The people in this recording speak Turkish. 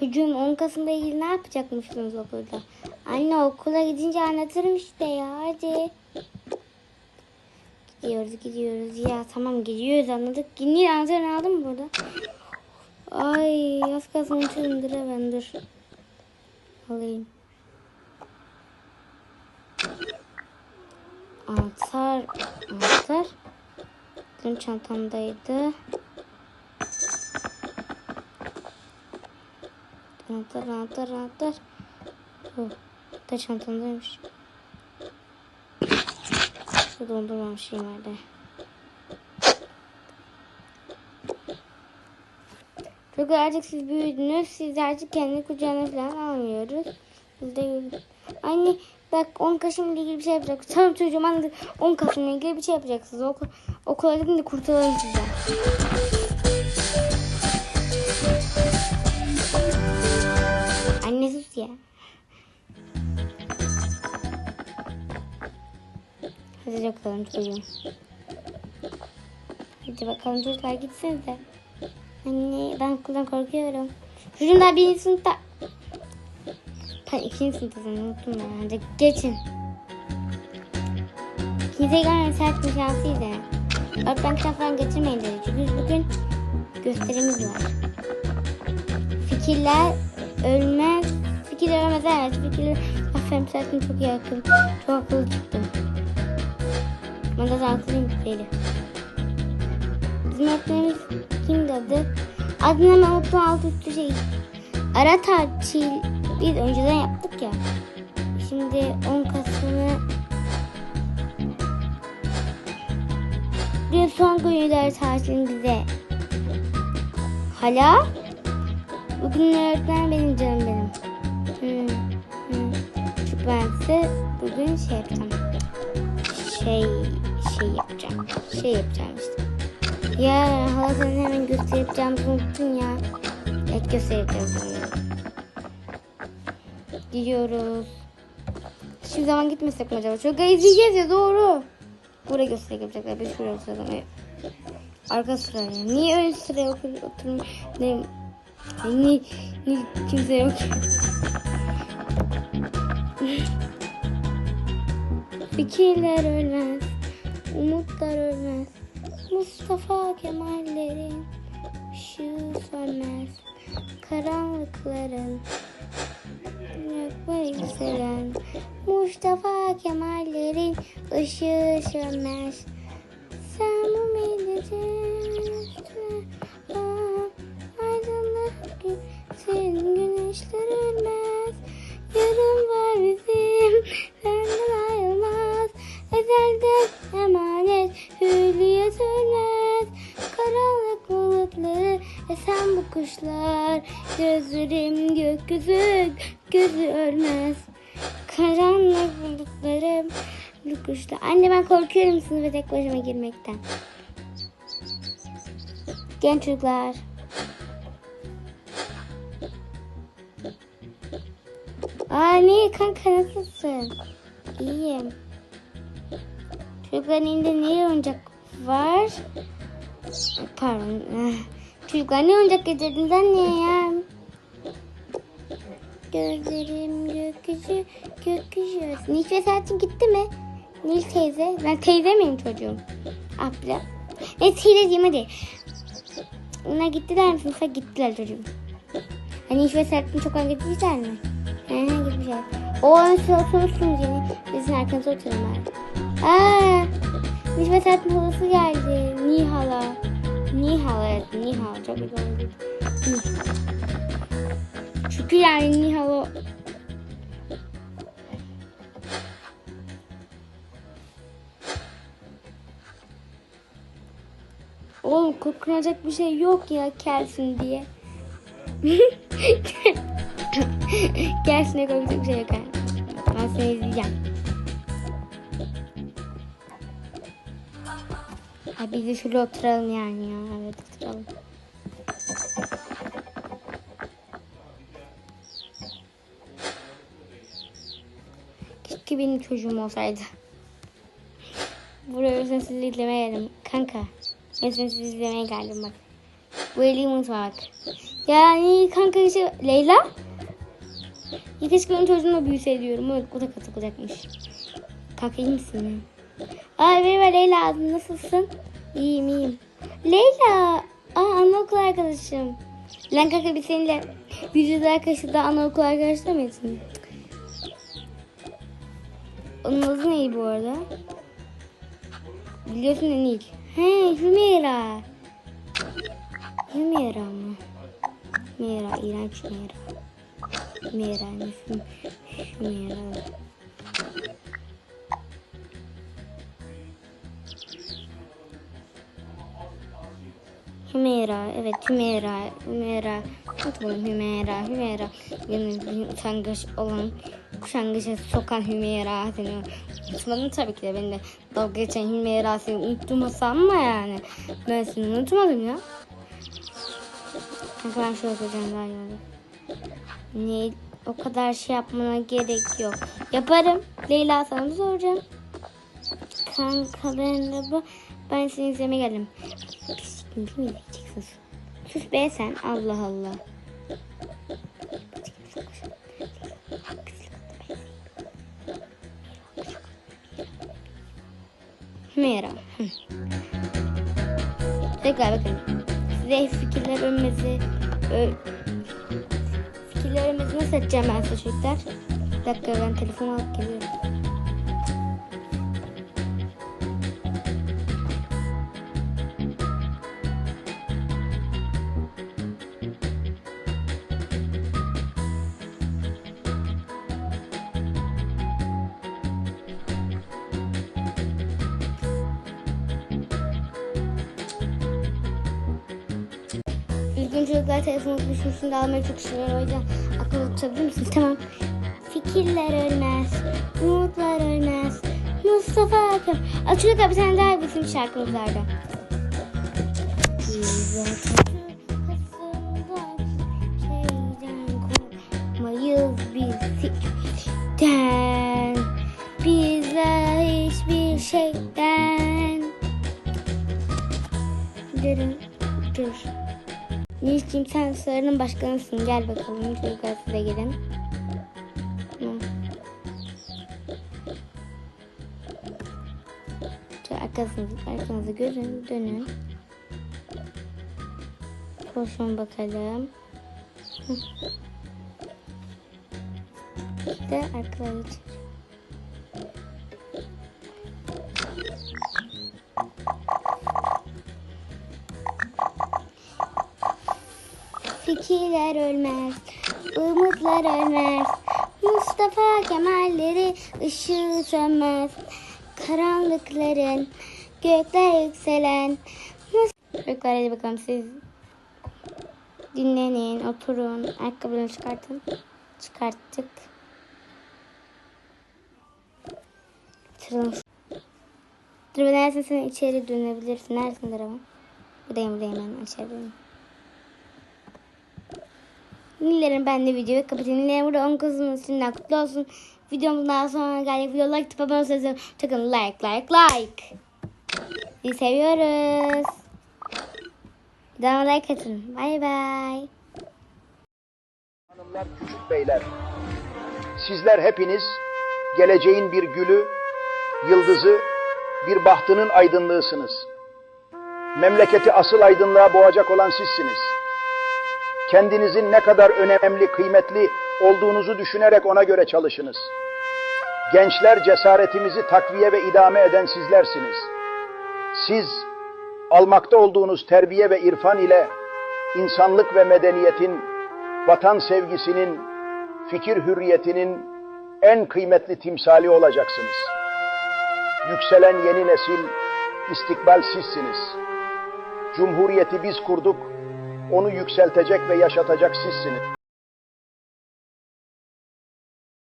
Çocuğun 10 Kasım'da ilgili ne yapacakmışsınız okulda? Anne okula gidince anlatırım işte ya hadi. Gidiyoruz gidiyoruz ya tamam gidiyoruz anladık. Niye anahtarını aldın mı burada? Ay az kalsın unutuyorumdur ben dur. Alayım. Anahtar. Anahtar. Dün çantamdaydı. Anahtar, anahtar, anahtar. Oh, da çantamdaymış. Şu dondurmam şey nerede? Çünkü artık siz büyüdünüz. Siz artık kendi kucağına falan almıyoruz. Biz de Anne bak 10 Kasım'la ilgili bir şey yapacaksınız. Tamam çocuğum anladık. 10 Kasım'la ilgili bir şey yapacaksınız. Okul, okula gidin de kurtulalım sizden. Ya. Hadi bakalım çocuğum. Hadi bakalım çocuklar gitsenize. Anne ben okuldan korkuyorum. Çocuğum daha birinci sınıfta. Ben ikinci sınıftasın unuttum ben. Hadi geçin. Kimseye görmeyen sert bir şansıydı. Öğretmen kitap falan getirmeyin dedi. Çünkü bugün gösterimiz var. Fikirler ölmez. Fikirler ölmez evet. Fikirler aferin sertin çok iyi akıl. Çok akıllı çıktım. De aklıyım değil. Bizim öğretmenimiz kimdi adı? Adını unuttum alt üstü şey. Ara tatil biz önceden yaptık ya. Şimdi 10 Kasım'ı bir son günü ders tatilin bize. Hala? Bugün öğretmen benim canım benim. Hmm, hmm. Ben size bugün şey yapacağım. Şey, şey yapacağım. Şey yapacağım işte. Ya hala hemen gösteri yapacağımızı unuttun ya. Evet yapacağız sanıyorum. Gidiyoruz. Hiçbir zaman gitmesek mi acaba? Çok izleyeceğiz ya doğru. Buraya gösteri yapacaklar. Biz şuraya oturalım. Arka sıraya. Niye ön sıraya otur oturm ne, ni, kimse yok. Fikirler ölmez, umutlar ölmez. Mustafa Kemal'lerin ışığı sönmez. Karanlıkların yok yükselen. Mustafa Kemal'lerin ışığı sönmez. Sen bu milletin Gökyüzü, gözü ölmez. Karanlık bulutlarım, bu kuşlar. Anne ben korkuyorum sınıfa tek başıma girmekten. Genç çocuklar. Aa niye kanka nasılsın? İyiyim. Çocukların elinde ne oyuncak var? Pardon. Çocuklar ne oyuncak getirdiniz anne ya? Gözlerim gökyüzü, gökyüzü. Nil ve Sertin gitti mi? Nil teyze. Ben teyze miyim çocuğum? Abla. Ne teyzeciğim hadi. Onlar gittiler mi sınıfa? Gittiler çocuğum. Hani Nil ve Sertin çok gitmişler mi? Hı gitmişler. O ön sıra oturursunuz yine. Bizim arkanıza oturun bari. Aa, Nil ve Sertin halası geldi. Nihala. Nihala Nihala. Çok güzel oldu. Çünkü yani Nihala Oğlum korkulacak bir şey yok ya kelsin diye. Gelsine korkacak bir şey yok yani. Ben seni izleyeceğim. Ha biz de şurada oturalım yani ya. Evet oturalım. Keşke benim çocuğum olsaydı. Buraya özen sizi izlemeye geldim. Kanka. Sizi izlemeye geldim bak. Bu eli unutma bak. Yani kanka işte Leyla. Ya keşke benim çocuğumla büyüse diyorum. O, o da katılacakmış. Kanka iyi misin? Ay merhaba Leyla nasılsın? İyiyim iyiyim. Leyla. Aa anaokul arkadaşım. Lan kanka biz seninle yüz yüze arkadaşı da anaokul arkadaşı mıydın? Onun adı neydi bu arada? Biliyorsun ya Nil. He Hümeyra. Hümeyra mı? Hümeyra, iğrenç Hümeyra. Hümeyra, Hüm- Hümeyra. Hümeyra, evet Hümeyra, Hümeyra. Unutmadım Hümeyra, Hümeyra. Yani utangaç olan, kuşangıça sokan Hümeyra seni unutmadım tabii ki de. Ben de dalga geçen Hümeyra seni unuttum sanma yani. Ben seni unutmadım ya. Kanka ben şöyle söyleyeceğim daha iyi. Ne, o kadar şey yapmana gerek yok. Yaparım. Leyla sana soracağım. Kanka ben de bu. Ben seni izlemeye geldim. Pislik mi izleyeceksin? Sus be sen. Allah Allah. Hümeyra. Hı. Tekrar bakın. Size fikirler önmesi ö, fikirler önmesi nasıl edeceğim ben size çocuklar? Bir dakika ben telefonu alıp geliyorum. Üzgün çocuklar telefonu unutmuşum şimdi almayı çok istiyorlar o yüzden aklınızı tutabilir misiniz? Tamam. Fikirler ölmez, umutlar ölmez. Mustafa Akın. Aa, çocuklar bir tane daha bizim şarkımız vardı. Nilcim sen sarının başkanısın. Gel bakalım çocuklar size gelin. Arkasınızı, arkanızı görün, dönün. Koşun bakalım. İşte arkaları Fikirler ölmez, umutlar ölmez. Mustafa Kemalleri ışığı sönmez. Karanlıkların gökler yükselen. Çocuklar hadi bakalım siz dinlenin, oturun. Ayakkabılarını çıkartın. Çıkarttık. Tırın. Dur ben sen içeri dönebilirsin. Neredesin Daraman? Buradayım buradayım ben içerideyim. Nillerim ben de videoyu kapatayım. Nillerim burada 10 Kasım sizden kutlu olsun. Videomuz daha sonra gelecek. Video like tıpa abone olsanız Tıkın like like like. Sizi seviyoruz. Daha like atın. Bay bay. Hanımlar, küçük beyler, sizler hepiniz geleceğin bir gülü, yıldızı, bir bahtının aydınlığısınız. Memleketi asıl aydınlığa boğacak olan sizsiniz. Kendinizin ne kadar önemli, kıymetli olduğunuzu düşünerek ona göre çalışınız. Gençler cesaretimizi takviye ve idame eden sizlersiniz. Siz almakta olduğunuz terbiye ve irfan ile insanlık ve medeniyetin, vatan sevgisinin, fikir hürriyetinin en kıymetli timsali olacaksınız. Yükselen yeni nesil, istikbal sizsiniz. Cumhuriyeti biz kurduk, onu yükseltecek ve yaşatacak sizsiniz.